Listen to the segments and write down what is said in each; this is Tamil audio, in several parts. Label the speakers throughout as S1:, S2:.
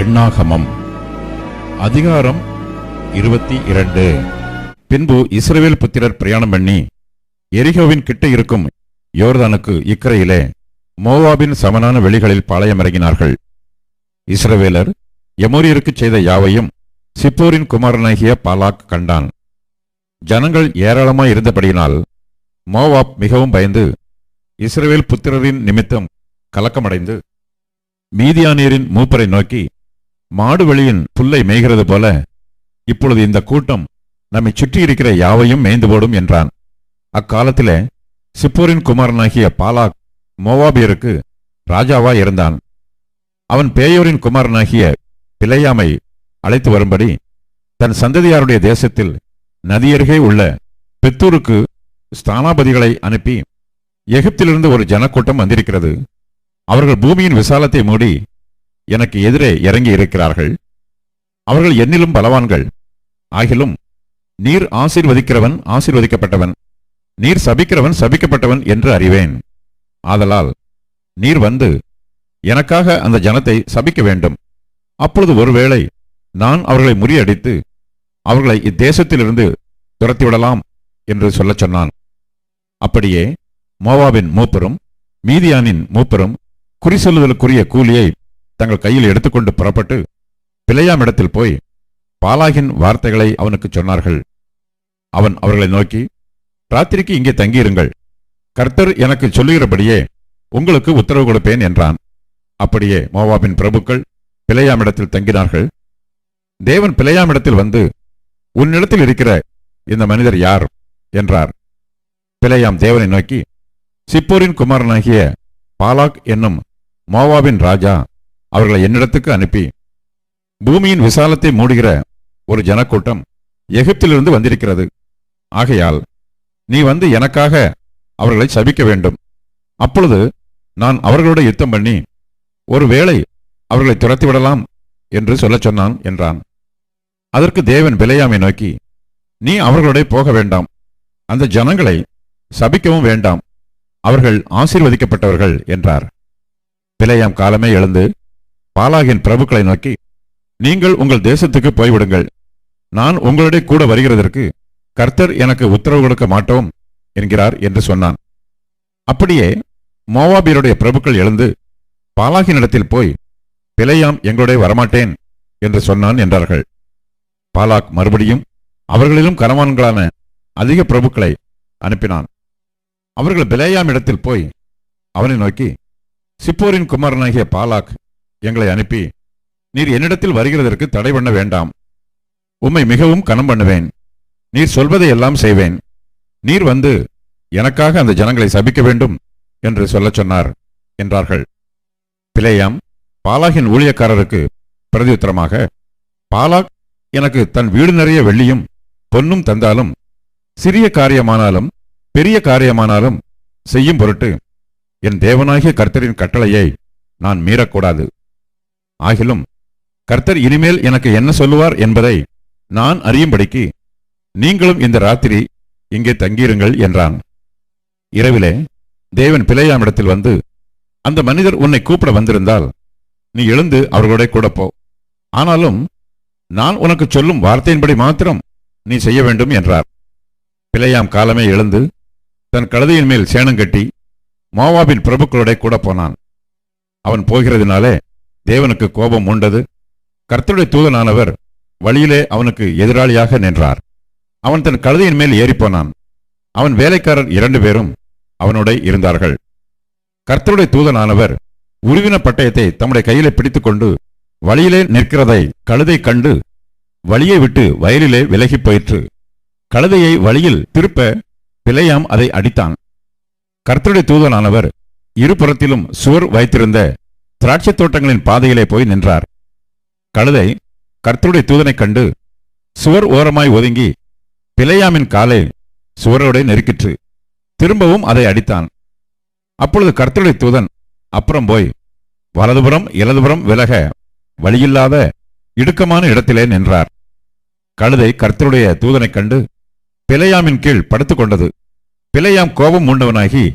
S1: எண்ணாகமம். அதிகாரம் இருபத்தி இரண்டு. பின்பு இஸ்ரேல் புத்திரர் பிரயாணம் பண்ணி எரிகோவின் கிட்ட இருக்கும் யோர்தானுக்கு இக்கரையிலே மோவாபின் சமனான வெளிகளில் பாளையம் இறங்கினார்கள் இஸ்ரவேலர் எமோரியருக்கு செய்த யாவையும் சிப்போரின் குமாரனாகிய பாலாக் கண்டான். ஜனங்கள் ஏராளமாய் இருந்தபடியினால் மோவாப் மிகவும் பயந்து இஸ்ரவேல் புத்திரரின் நிமித்தம் கலக்கமடைந்து மீதியானியரின் மூப்பரை நோக்கி மாடு வெளியின் புல்லை மேய்கிறது போல இப்பொழுது இந்த கூட்டம் நம்மை சுற்றி இருக்கிற யாவையும் மேய்ந்து போடும் என்றான். அக்காலத்திலே சிப்போரின் குமாரனாகிய பாலாக் மோவாபியருக்கு ராஜாவா இருந்தான். அவன் பேயோரின் குமாரனாகிய பிழையாமை அழைத்து வரும்படி தன் சந்ததியாருடைய தேசத்தில் நதியருகே உள்ள பெத்தூருக்கு ஸ்தானாபதிகளை அனுப்பி எகிப்திலிருந்து ஒரு ஜனக்கூட்டம் வந்திருக்கிறது. அவர்கள் பூமியின் விசாலத்தை மூடி எனக்கு எதிரே இறங்கி இருக்கிறார்கள். அவர்கள் என்னிலும் பலவான்கள். ஆகிலும் நீர் ஆசீர்வதிக்கிறவன் ஆசீர்வதிக்கப்பட்டவன். நீர் சபிக்கிறவன் சபிக்கப்பட்டவன் என்று அறிவேன். ஆதலால் நீர் வந்து எனக்காக அந்த ஜனத்தை சபிக்க வேண்டும். அப்பொழுது ஒருவேளை நான் அவர்களை முறியடித்து அவர்களை இத்தேசத்திலிருந்து துரத்திவிடலாம் என்று சொல்லச் சொன்னான். அப்படியே மோவாவின் மூப்பரும் மீதியானின் மூப்பரும் குறி சொல்லுதலுக்குரிய கூலியை தங்கள் கையில் எடுத்துக்கொண்டு புறப்பட்டு பிழையாமிடத்தில் போய் பாலாகின் வார்த்தைகளை அவனுக்கு சொன்னார்கள். அவன் அவர்களை நோக்கி ராத்திரிக்கு இங்கே தங்கியிருங்கள். கர்த்தர் எனக்கு சொல்லுகிறபடியே உங்களுக்கு உத்தரவு கொடுப்பேன் என்றான். அப்படியே மோவாபின் பிரபுக்கள் பிழையாமிடத்தில் தங்கினார்கள். தேவன் பிழையாமிடத்தில் வந்து உன்னிடத்தில் இருக்கிற இந்த மனிதர் யார்? என்றார். பிழையாம் தேவனை நோக்கி சிப்போரின் குமாரனாகிய பாலாக் என்னும் மோவாபின் ராஜா அவர்களை என்னிடத்துக்கு அனுப்பி பூமியின் விசாலத்தை மூடுகிற ஒரு ஜனக்கூட்டம் எகிப்திலிருந்து வந்திருக்கிறது. ஆகையால் நீ வந்து எனக்காக அவர்களை சபிக்க வேண்டும். அப்பொழுது நான் அவர்களோட யுத்தம் பண்ணி ஒருவேளை அவர்களை துரத்திவிடலாம் என்று சொல்லச் சொன்னான் என்றான். அதற்கு தேவன் பிலையாமை நோக்கி நீ அவர்களோட போக வேண்டாம். அந்த ஜனங்களை சபிக்கவும் வேண்டாம். அவர்கள் ஆசீர்வதிக்கப்பட்டவர்கள் என்றார். பிலையாம் காலமே எழுந்து பாலாகின் பிரபுக்களை நோக்கி நீங்கள் உங்கள் தேசத்துக்கு போய்விடுங்கள். நான் உங்களுடைய கூட வருகிறதற்கு கர்த்தர் எனக்கு உத்தரவு கொடுக்க மாட்டோம் என்கிறார் என்று சொன்னான். அப்படியே மோவாபியருடைய பிரபுக்கள் எழுந்து பாலாகினிடத்தில் போய் பிழையாம் எங்களுடைய வரமாட்டேன் என்று சொன்னான் என்றார்கள். பாலாக் மறுபடியும் அவர்களிலும் கனவான்களான அதிக பிரபுக்களை அனுப்பினான். அவர்கள் பிலேயாம் இடத்தில் போய் அவனை நோக்கி சிப்போரின் குமாரனாகிய பாலாக் எங்களை அனுப்பி நீர் என்னிடத்தில் வருகிறதற்கு தடை பண்ண வேண்டாம். உம்மை மிகவும் கனம் பண்ணுவேன். நீர் சொல்வதை எல்லாம் செய்வேன். நீர் வந்து எனக்காக அந்த ஜனங்களை சபிக்க வேண்டும் என்று சொல்லச் சொன்னார் என்றார்கள். பிளேயாம் பாலாகின் ஊழியக்காரருக்கு பிரதியுத்தரமாக பாலாக் எனக்கு தன் வீடு நிறைய வெள்ளியும் பொன்னும் தந்தாலும் சிறிய காரியமானாலும் பெரிய காரியமானாலும் செய்யும் பொருட்டு என் தேவனாகிய கர்த்தரின் கட்டளையை நான் மீறக்கூடாது. ஆகிலும் கர்த்தர் இனிமேல் எனக்கு என்ன சொல்லுவார் என்பதை நான் அறியும்படிக்கு நீங்களும் இந்த ராத்திரி இங்கே தங்கியிருங்கள் என்றான். இரவிலே தேவன் பிழையாமிடத்தில் வந்து அந்த மனிதர் உன்னை கூப்பிட வந்திருந்தால் நீ எழுந்து அவர்களோட கூட போ. ஆனாலும் நான் உனக்கு சொல்லும் வார்த்தையின்படி மாத்திரம் நீ செய்ய வேண்டும் என்றார். பிழையாம் காலமே எழுந்து தன் கழுதையின் மேல் சேணம் கட்டி மோவாபின் பிரபுக்களோட கூட போனான். அவன் போகிறதுனாலே தேவனுக்கு கோபம் உண்டது. கர்த்தருடைய தூதனானவர் வழியிலே அவனுக்கு எதிராளியாக நின்றார். அவன் தன் கழுதையின் மேல் ஏறிப்போனான். அவன் வேலைக்காரர் இரண்டு பேரும் அவனோட இருந்தார்கள். கர்த்தருடைய தூதனானவர் உருவின பட்டயத்தை தம்முடைய கையிலே பிடித்துக்கொண்டு வழியிலே நிற்கிறதை கழுதை கண்டு வழியை விட்டு வயலிலே விலகிப் போயிற்று. கழுதையை வழியில் திருப்ப பிழையாம் அதை அடித்தான். கர்த்தருடைய தூதனானவர் இருபுறத்திலும் சுவர் வைத்திருந்த திராட்சைத் தோட்டங்களின் பாதையிலே போய் நின்றார். கழுதை கர்த்தருடைய தூதனைக் கண்டு சுவர் ஓரமாய் ஒதுங்கி பிழையாமின் காலை சுவரோட நெருக்கிற்று. திரும்பவும் அதை அடித்தான். அப்பொழுது கர்த்தருடைய தூதன் அப்புறம் போய் வலதுபுறம் இடதுபுறம் விலக வழியில்லாத இடுக்கமான இடத்திலே நின்றார். கழுதை கர்த்தருடைய தூதனைக் கண்டு பிழையாமின் கீழ் படுத்துக்கொண்டது பிழையாம் கோபம் மூண்டவனாகி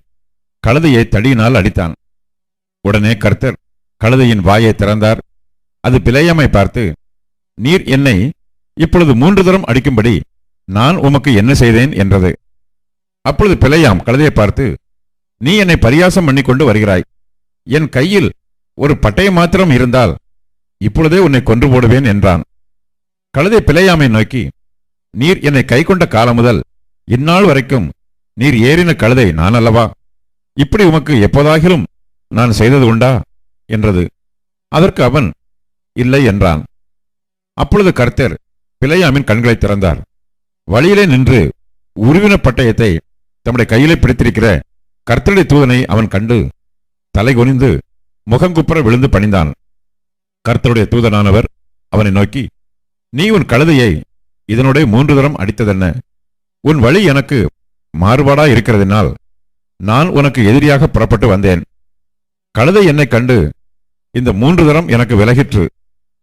S1: கழுதையை தடியினால் அடித்தான். உடனே கர்த்தர் கழுதையின் வாயை திறந்தார். அது பிழையாமை பார்த்து நீர் என்னை இப்பொழுது மூன்று தரம் அடிக்கும்படி நான் உமக்கு என்ன செய்தேன்? என்றது. அப்பொழுது பிழையாம் கழுதையை பார்த்து நீ என்னை பரியாசம் பண்ணி கொண்டு வருகிறாய். என் கையில் ஒரு பட்டயம் மாத்திரம் இருந்தால் இப்பொழுதே உன்னை கொன்று போடுவேன் என்றான். கழுதை பிழையாமை நோக்கி நீர் என்னை கை கொண்ட காலம் முதல் இந்நாள் வரைக்கும் நீர் ஏறின கழுதை நான் அல்லவா? இப்படி உமக்கு எப்போதாகிலும் நான் செய்தது உண்டா? என்றது. அதற்கு அவன் இல்லை என்றான். அப்பொழுது கர்த்தர் பிழையாமின் கண்களை திறந்தார். வழியிலே நின்று உருவின பட்டயத்தை தம்முடைய கையிலே பிடித்திருக்கிற கர்த்தருடைய தூதனை அவன் கண்டு தலை குனிந்து முகங்குப்புற விழுந்து பணிந்தான். கர்த்தருடைய தூதனானவர் அவனை நோக்கி நீ உன் கழுதையை இதனுடைய மூன்று தரம் அடித்ததென்ன? உன் வழி எனக்கு மாறுபாடா இருக்கிறதினால் நான் உனக்கு எதிரியாக புறப்பட்டு வந்தேன். கழுதை என்னைக் கண்டு இந்த மூன்று தரம் எனக்கு விலகிற்று.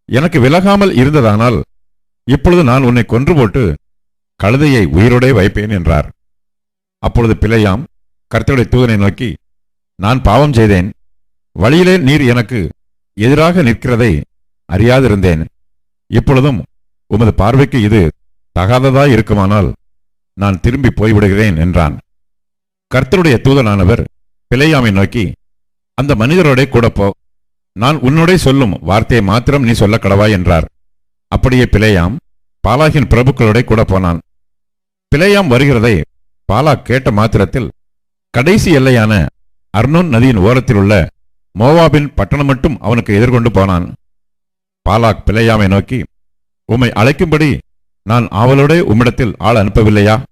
S1: எனக்கு விலகாமல் இருந்ததானால் இப்பொழுது நான் உன்னை கொன்று போட்டு கழுதையை உயிரோடே வைப்பேன் என்றார். அப்பொழுது பிழையாம் கர்த்தருடைய தூதனை நோக்கி நான் பாவம் செய்தேன். வழியிலே நீர் எனக்கு எதிராக நிற்கிறதை அறியாதிருந்தேன். இப்பொழுதும் உமது பார்வைக்கு இது தகாததாய் இருக்குமானால் நான் திரும்பி போய்விடுகிறேன் என்றான். கர்த்தருடைய தூதனானவர் பிழையாமை நோக்கி அந்த மனிதரோட கூட போ. நான் உன்னோடே சொல்லும் வார்த்தையை மாத்திரம் நீ சொல்ல கடவாய் என்றார். அப்படியே பிழையாம் பாலாகின் பிரபுக்களோட கூட போனான். பிழையாம் வருகிறதை பாலாக் கேட்ட மாத்திரத்தில் கடைசி எல்லையான அர்னோன் நதியின் ஓரத்தில் உள்ள மோவாபின் பட்டணம் மட்டும் அவனுக்கு எதிர்கொண்டு போனான். பாலாக் பிழையாமை நோக்கி உம்மை அழைக்கும்படி நான் ஆவலோட உம்மிடத்தில் ஆள் அனுப்பவில்லையா?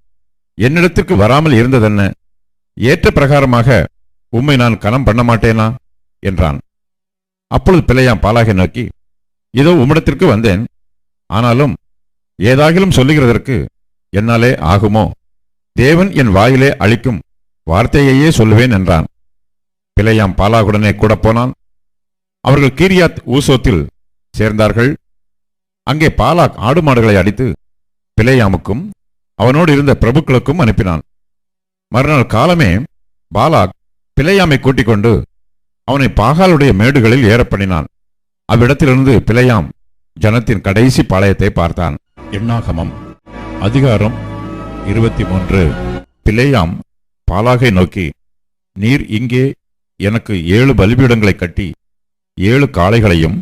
S1: என்னிடத்திற்கு வராமல் இருந்ததென்ன? ஏற்ற பிரகாரமாக உம்மை நான் கனம் பண்ண மாட்டேனா? என்றான். அப்பொழுது பிழையாம் பாலாகை நோக்கி இதோ உம்மிடத்திற்கு வந்தேன். ஆனாலும் ஏதாகிலும் சொல்லுகிறதற்கு என்னாலே ஆகுமோ? தேவன் என் வாயிலே அளிக்கும் வார்த்தையையே சொல்லுவேன் என்றான். பிழையாம் பாலாகுடனே கூட போனான். அவர்கள் கீரியாத் ஊசோத்தில் சேர்ந்தார்கள். அங்கே பாலாக் ஆடு மாடுகளை அடித்து பிழையாமுக்கும் அவனோடு இருந்த பிரபுக்களுக்கும் அனுப்பினான். மறுநாள் காலமே பாலாக் பிழையாமை கூட்டிக் கொண்டு அவனை பாகாலுடைய மேடுகளில் ஏறப் பண்ணினான். அவ்விடத்திலிருந்து பிழையாம் ஜனத்தின் கடைசி பாளையத்தை பார்த்தான். எண்ணாகமம் அதிகாரம் இருபத்தி மூன்று பிழையாம் பாலாகை நோக்கி நீர் இங்கே எனக்கு ஏழு பலிபீடங்களை கட்டி ஏழு காளைகளையும்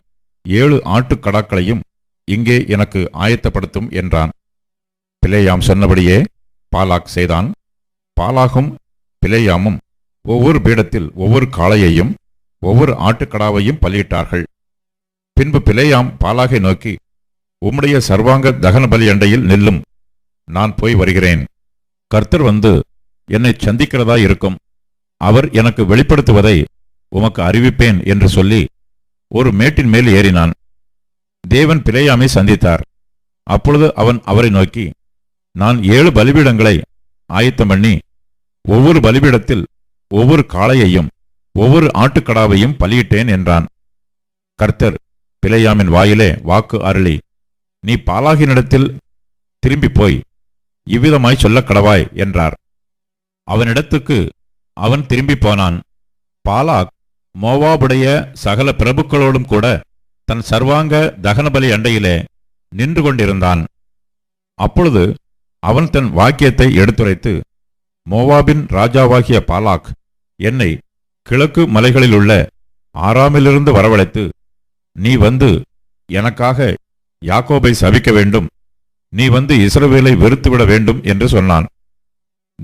S1: ஏழு ஆட்டுக்கடாக்களையும் இங்கே எனக்கு ஆயத்தப்படுத்தும் என்றான். பிழையாம் சொன்னபடியே பாலாக் செய்தான். பாலாகும் பிழையாமும் ஒவ்வொரு பீடத்தில் ஒவ்வொரு காளையையும் ஒவ்வொரு ஆட்டுக்கடாவையும் பலியிட்டார்கள். பின்பு பிலேயாம் பாலாகை நோக்கி உம்முடைய சர்வாங்க தகன பலி அண்டையில் நில்லும். நான் போய் வருகிறேன். கர்த்தர் வந்து என்னை சந்திக்கிறதா இருக்கும். அவர் எனக்கு வெளிப்படுத்துவதை உமக்கு அறிவிப்பேன் என்று சொல்லி ஒரு மேட்டின் மேல் ஏறினான். தேவன் பிழையாமை சந்தித்தார். அப்பொழுது அவன் அவரை நோக்கி நான் ஏழு பலிபீடங்களை ஆயத்தம் பண்ணி ஒவ்வொரு பலிபீடத்தில் ஒவ்வொரு காளையையும் ஒவ்வொரு ஆட்டுக்கடாவையும் பலியிட்டேன் என்றான். கர்த்தர் பிழையாமின் வாயிலே வாக்கு அருளி. நீ பாலாகினிடத்தில் திரும்பி போய் இவ்விதமாய் சொல்லக் கடவாய் என்றார். அவனிடத்துக்கு அவன் திரும்பி போனான். பாலாக் மோவாபுடைய சகல பிரபுக்களோடும் கூட தன் சர்வாங்க தகனபலி அண்டையிலே நின்று கொண்டிருந்தான். அப்பொழுது அவன் தன் வாக்கியத்தை எடுத்துரைத்து மோவாபின் ராஜாவாகிய பாலாக் என்னை கிழக்கு மலைகளிலுள்ள ஆறாமிலிருந்து வரவழைத்து நீ வந்து எனக்காக யாக்கோபை சபிக்க வேண்டும். நீ வந்து இஸ்ரவேலை வெறுத்துவிட வேண்டும் என்று சொன்னான்.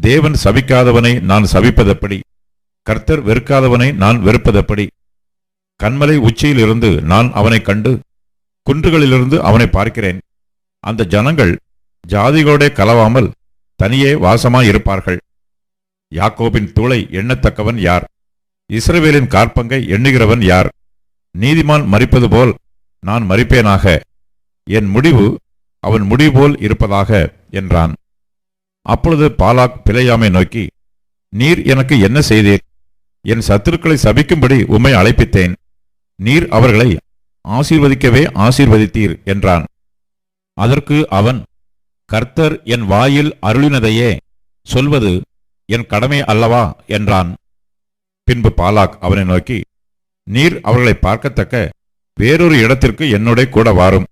S1: தேவன் சபிக்காதவனை நான் சபிப்பதெப்படி? கர்த்தர் வெறுக்காதவனை நான் வெறுப்பதெப்படி? கண்மலை உச்சியிலிருந்து நான் அவனைக் கண்டு குன்றுகளிலிருந்து அவனை பார்க்கிறேன். அந்த ஜனங்கள் ஜாதிகளோடே கலவாமல் தனியே வாசமாயிருப்பார்கள். யாக்கோபின் தூளை எண்ணத்தக்கவன் யார்? இஸ்ரவேலின் கார்பங்கை எண்ணுகிறவன் யார்? நீதிமான் மறிப்பது போல் நான் மறிப்பேனாக. என் முடிவு அவன் முடிவு போல் இருப்பதாக என்றான். அப்பொழுது பாலாக் பிழையாமை நோக்கி நீர் எனக்கு என்ன செய்தீர்? என் சத்துருக்களை சபிக்கும்படி உம்மை அழைப்பித்தேன். நீர் அவர்களை ஆசீர்வதிக்கவே ஆசீர்வதித்தீர் என்றான். அதற்கு அவன் கர்த்தர் என் வாயில் அருளினதையே சொல்வது என் கடமை அல்லவா? என்றான். பின்பு பாலாக் அவனை நோக்கி நீர் அவர்களை பார்க்கத்தக்க வேறொரு இடத்திற்கு என்னோட கூட வாரும்.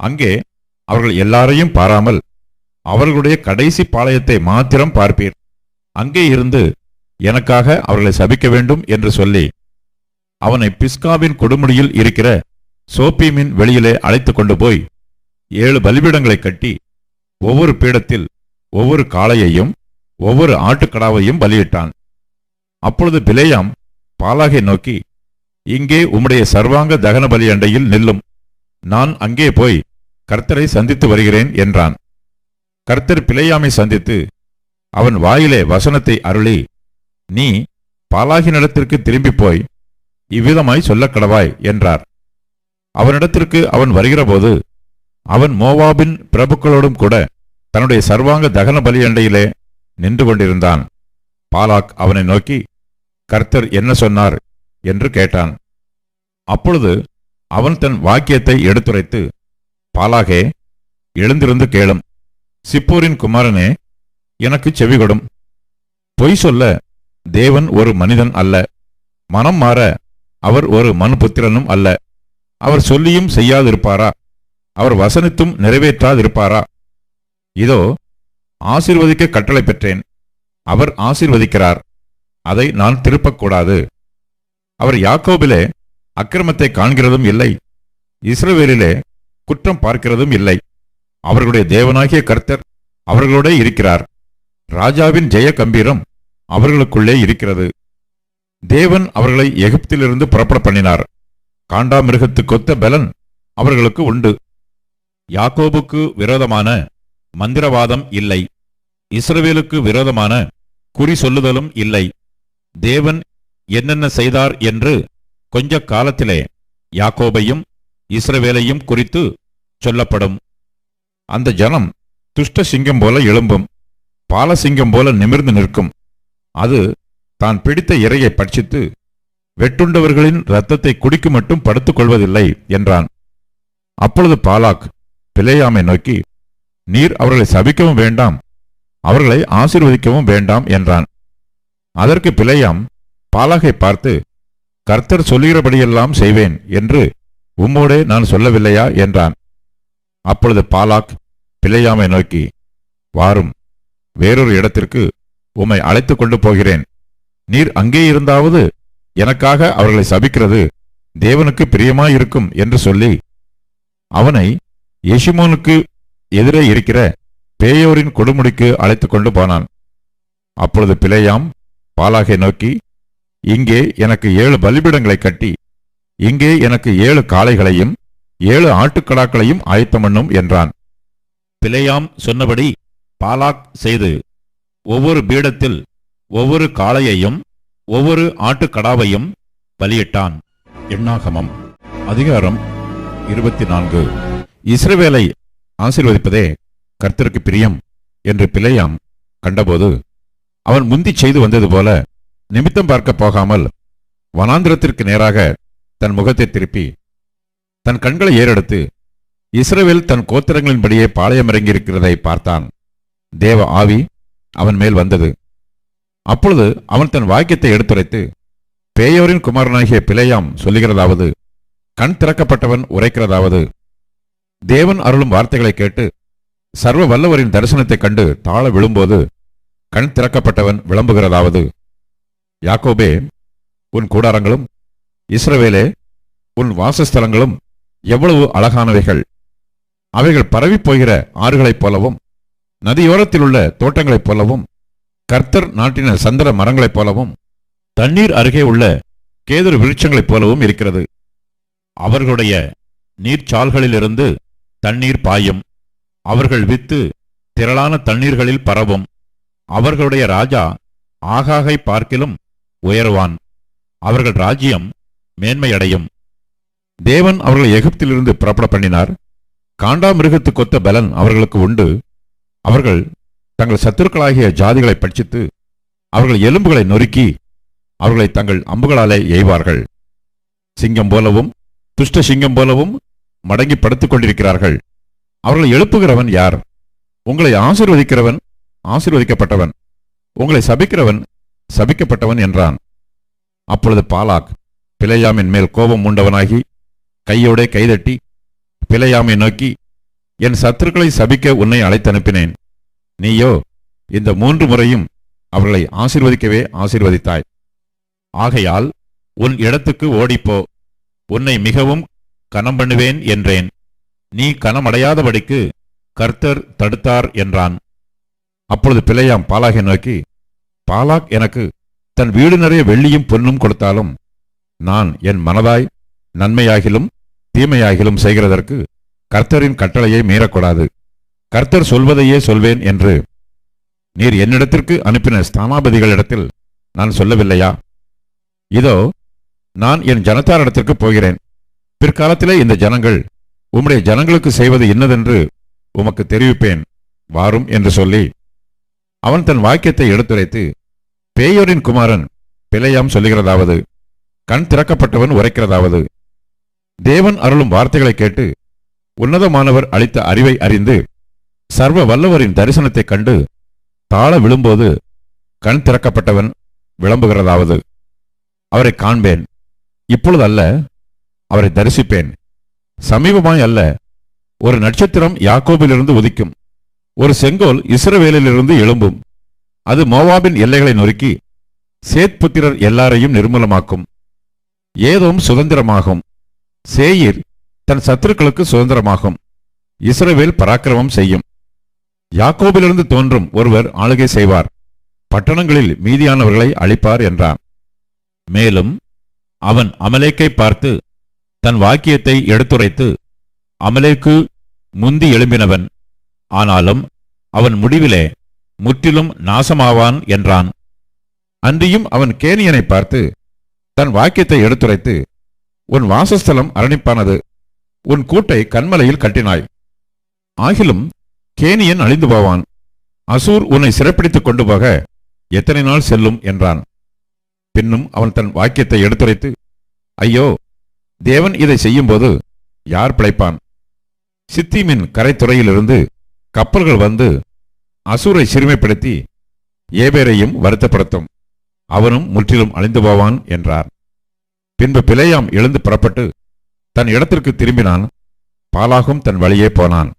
S1: அங்கே அவர்கள் எல்லாரையும் பாராமல் அவர்களுடைய கடைசி பாளையத்தை மாத்திரம் பார்ப்பீர். அங்கே இருந்து எனக்காக அவர்களை சபிக்க வேண்டும் என்று சொல்லி அவனை பிஸ்காவின் கொடுமுடியில் இருக்கிற சோப்பீமின் வெளியிலே அழைத்து கொண்டு போய் ஏழு பலிபீடங்களை கட்டி ஒவ்வொரு பீடத்தில் ஒவ்வொரு காளையையும் ஒவ்வொரு ஆட்டுக்கடாவையும் பலியிட்டான். அப்பொழுது பிலேயாம் பாலாகை நோக்கி இங்கே உம்முடைய சர்வாங்க தகன பலி அண்டையில் நில்லும். நான் அங்கே போய் கர்த்தரை சந்தித்து வருகிறேன் என்றான். கர்த்தர் பிழையாமை சந்தித்து அவன் வாயிலே வசனத்தை அருளி நீ பாலாகினிடத்திற்கு திரும்பி போய் இவ்விதமாய் சொல்லக் கடவாய் என்றார். அவனிடத்திற்கு அவன் வருகிறபோது அவன் மோவாபின் பிரபுக்களோடும் கூட தன்னுடைய சர்வாங்க தகன பலி அண்டையிலே நின்று கொண்டிருந்தான். பாலாக் அவனை நோக்கி கர்த்தர் என்ன சொன்னார் என்று கேட்டான். அப்பொழுது அவன் தன் வாக்கியத்தை எடுத்துரைத்து பாலாகே எழுந்திருந்து கேளும். சிப்போரின் குமாரனே எனக்கு செவிகொடும். பொய் சொல்ல தேவன் ஒரு மனிதன் அல்ல. மனம் மாற அவர் ஒரு மனுபுத்திரனும் அல்ல. அவர் சொல்லியும் செய்யாதிருப்பாரா? அவர் வசனித்தும் நிறைவேற்றாதிருப்பாரா? இதோ ஆசிர்வதிக்க கட்டளை பெற்றேன். அவர் ஆசிர்வதிக்கிறார். அதை நான் திருப்பக்கூடாது. அவர் யாக்கோபிலே அக்கிரமத்தை காண்கிறதும் இல்லை. இஸ்ரவேலிலே குற்றம் பார்க்கிறதும் இல்லை. அவர்களுடைய தேவனாகிய கர்த்தர் அவர்களோட இருக்கிறார். ராஜாவின் ஜெய கம்பீரம் அவர்களுக்குள்ளே இருக்கிறது. தேவன் அவர்களை எகிப்திலிருந்து புறப்பட பண்ணினார். காண்டாமிருகத்து கொத்த பலன் அவர்களுக்கு உண்டு. யாக்கோபுக்கு விரோதமான மந்திரவாதம் இல்லை. இஸ்ரவேலுக்கு விரோதமான குறி சொல்லுதலும் இல்லை. தேவன் என்னென்ன செய்தார் என்று கொஞ்ச காலத்திலே யாக்கோபையும் இஸ்ரவேலையும் குறித்து சொல்லப்படும். அந்த ஜனம் துஷ்ட சிங்கம் போல எழும்பும் பாலசிங்கம் போல நிமிர்ந்து நிற்கும். அது தான் பிடித்த இரையை பட்சித்து வெட்டுண்டவர்களின் இரத்தத்தை குடிக்கு மட்டும் படுத்துக் கொள்வதில்லை என்றான். அப்பொழுது பாலாக் பிழையாமை நோக்கி நீர் அவர்களை சபிக்கவும் வேண்டாம் அவர்களை ஆசிர்வதிக்கவும் வேண்டாம் என்றான். அதற்கு பிழையாம். பாலாகை பார்த்து கர்த்தர் சொல்லுகிறபடியெல்லாம் செய்வேன் என்று உம்மோடே நான் சொல்லவில்லையா? என்றான். அப்பொழுது பாலாக் பிழையாமை நோக்கி வாரும். வேறொரு இடத்திற்கு உம்மை அழைத்து கொண்டு போகிறேன். நீர் அங்கே இருந்தாவது எனக்காக அவர்களை சபிக்கிறது. தேவனுக்கு பிரியமாயிருக்கும் என்று சொல்லி அவனை எஷிமோனுக்கு எதிரே இருக்கிற பேயோரின் கொடுமுடிக்கு அழைத்து கொண்டு போனான். அப்பொழுது பிழையாம் பாலாகை நோக்கி இங்கே எனக்கு ஏழு பலிபீடங்களை கட்டி இங்கே எனக்கு ஏழு காளைகளையும் ஏழு ஆட்டுக்கடாக்களையும் ஆயத்தமண்ணும் என்றான். பிழையாம் சொன்னபடி பாலாக் செய்து ஒவ்வொரு பீடத்தில் ஒவ்வொரு காளையையும் ஒவ்வொரு ஆட்டுக்கடாவையும் பலியிட்டான். எண்ணாகமம் அதிகாரம் இருபத்தி நான்கு இஸ்ரவேலை ஆசீர்வதிப்பதே கர்த்தருக்கு பிரியம் என்று பிழையாம் கண்டபோது அவன் முந்திச் செய்து வந்தது போல நிமித்தம் பார்க்க போகாமல் வனாந்திரத்திற்கு நேராக தன் முகத்தை திருப்பி தன் கண்களை ஏறெடுத்து இஸ்ரவேல் தன் கோத்திரங்களின்படியே பாளையமிறங்கியிருக்கிறதை பார்த்தான். தேவ ஆவி அவன் மேல் வந்தது. அப்பொழுது அவன் தன் வாக்கியத்தை எடுத்துரைத்து பேயோரின் குமாரனாகிய பிழையாம் சொல்லுகிறதாவது கண் திறக்கப்பட்டவன் உரைக்கிறதாவது. தேவன் அருளும் வார்த்தைகளை கேட்டு சர்வ வல்லவரின் தரிசனத்தைக் கண்டு தாழ விழும்போது கண் திறக்கப்பட்டவன் விளம்புகிறதாவது? யாக்கோபே உன் கூடாரங்களும் இஸ்ரவேலே உன் வாசஸ்தலங்களும் எவ்வளவு அழகானவைகள். அவைகள் பரவிப் போகிற ஆறுகளைப் போலவும் நதியோரத்தில் உள்ள தோட்டங்களைப் போலவும் கர்த்தர் நாட்டின சந்திர மரங்களைப் போலவும் தண்ணீர் அருகே உள்ள கேதுரு விருட்சங்களைப் போலவும் இருக்கிறது. அவர்களுடைய நீர்ச்சால்களிலிருந்து தண்ணீர் பாயும். அவர்கள் வித்து திரளான தண்ணீர்களில் பரவும். அவர்களுடைய ராஜா ஆகாகை பார்க்கிலும் உயருவான். அவர்கள் ராஜ்யம் மேன்மையடையும். தேவன் அவர்களை எகிப்திலிருந்து புறப்பட பண்ணினார். காண்டாமிருகத்து கொத்த பலன் அவர்களுக்கு உண்டு. அவர்கள் தங்கள் சத்துருக்களாகிய ஜாதிகளை பட்சித்து அவர்கள் எலும்புகளை நொறுக்கி அவர்களை தங்கள் அம்புகளாலே எய்வார்கள். சிங்கம் போலவும் துஷ்ட சிங்கம் போலவும் மடங்கி படுத்துக் கொண்டிருக்கிறார்கள். அவர்களை எழுப்புகிறவன் யார்? உங்களை ஆசீர்வதிக்கிறவன் ஆசீர்வதிக்கப்பட்டவன். உங்களை சபிக்கிறவன் சபிக்கப்பட்டவன் என்றான். அப்பொழுது பாலாக் பிழையாமின் மேல் கோபம் உண்டவனாகி கையோடே கைதட்டி பிழையாமை நோக்கி என் சத்துருக்களை சபிக்க உன்னை அழைத்தனுப்பினேன். நீயோ இந்த மூன்று முறையும் அவர்களை ஆசிர்வதிக்கவே ஆசிர்வதித்தாய். ஆகையால் உன் இடத்துக்கு ஓடிப்போ. உன்னை மிகவும் கனம் பண்ணுவேன் என்றேன். நீ கனமடையாதபடிக்கு கர்த்தர் தடுத்தார் என்றான். அப்பொழுது பிழையாம் பாலாகை நோக்கி பாலாக் எனக்கு தன் வீடு நிறைய வெள்ளியும் பொன்னும் கொடுத்தாலும் நான் என் மனதாய் நன்மையாகிலும் தீமையாகிலும் செய்கிறதற்கு கர்த்தரின் கட்டளையை மீறக்கூடாது. கர்த்தர் சொல்வதையே சொல்வேன் என்று நீர் என்னிடத்திற்கு அனுப்பின ஸ்தானாபதிகளிடத்தில் நான் சொல்லவில்லையா? இதோ நான் என் ஜனத்தாரிடத்திற்கு போகிறேன். பிற்காலத்திலே இந்த ஜனங்கள் உம்முடைய ஜனங்களுக்கு செய்வது இன்னதென்று உமக்கு தெரிவிப்பேன். வாரும் என்று சொல்லி அவன் தன் வாக்கியத்தை எடுத்துரைத்து பேயோரின் குமாரன் பிழையாம் சொல்லுகிறதாவது கண் திறக்கப்பட்டவன் உரைக்கிறதாவது. தேவன் அருளும் வார்த்தைகளை கேட்டு உன்னதமானவர் அளித்த அறிவை அறிந்து சர்வ வல்லவரின் தரிசனத்தைக் கண்டு தாழ விழும்போது கண் திறக்கப்பட்டவன் விளம்புகிறதாவது. அவரை காண்பேன். இப்பொழுது அல்ல அவரை தரிசிப்பேன். சமீபமாய் அல்ல ஒரு நட்சத்திரம் யாக்கோபிலிருந்து உதிக்கும். ஒரு செங்கோல் இஸ்ரவேலிலிருந்து எழும்பும். அது மோவாபின் எல்லைகளை நொறுக்கி சேத்புத்திரர் எல்லாரையும் நிர்மூலமாக்கும். ஏதோம் சுதந்திரமாகும். சேயீர் தன் சத்துருக்களுக்கு சுதந்திரமாகும். இஸ்ரவேல் பராக்கிரமம் செய்யும். யாக்கோபிலிருந்து தோன்றும் ஒருவர் ஆளுகை செய்வார். பட்டணங்களில் மீதியானவர்களை அழிப்பார் என்றான். மேலும் அவன் அமலேக்கை பார்த்து தன் வாக்கியத்தை எடுத்துரைத்து அமலேக்கு முந்தி எழும்பினவன் ஆனாலும் அவன் முடிவிலே முற்றிலும் நாசமாவான் என்றான். அன்றியும் அவன் கேனியனை பார்த்து தன் வாக்கியத்தை எடுத்துரைத்து உன் வாசஸ்தலம் அரணிப்பானது உன் கூட்டை கண்மலையில் கட்டினாய். ஆகிலும் கேனியன் அழிந்து போவான். அசூர் உன்னை சிறப்பிடித்துக் கொண்டு போக எத்தனை நாள் செல்லும்? என்றான். பின்னும் அவன் தன் வாக்கியத்தை எடுத்துரைத்து ஐயோ தேவன் இதை செய்யும்போது யார் பிழைப்பான்? சித்திமின் கரைத்துறையிலிருந்து கப்பல்கள் வந்து அசூரை சிறுமைப்படுத்தி ஏபேரையும் வருத்தப்படுத்தும். அவனும் முற்றிலும் அழிந்து போவான் என்றார். பின்பு பிழையாம் எழுந்து புறப்பட்டு தன் இடத்திற்கு திரும்பினான். பாலாகும் தன் வழியே போனான்.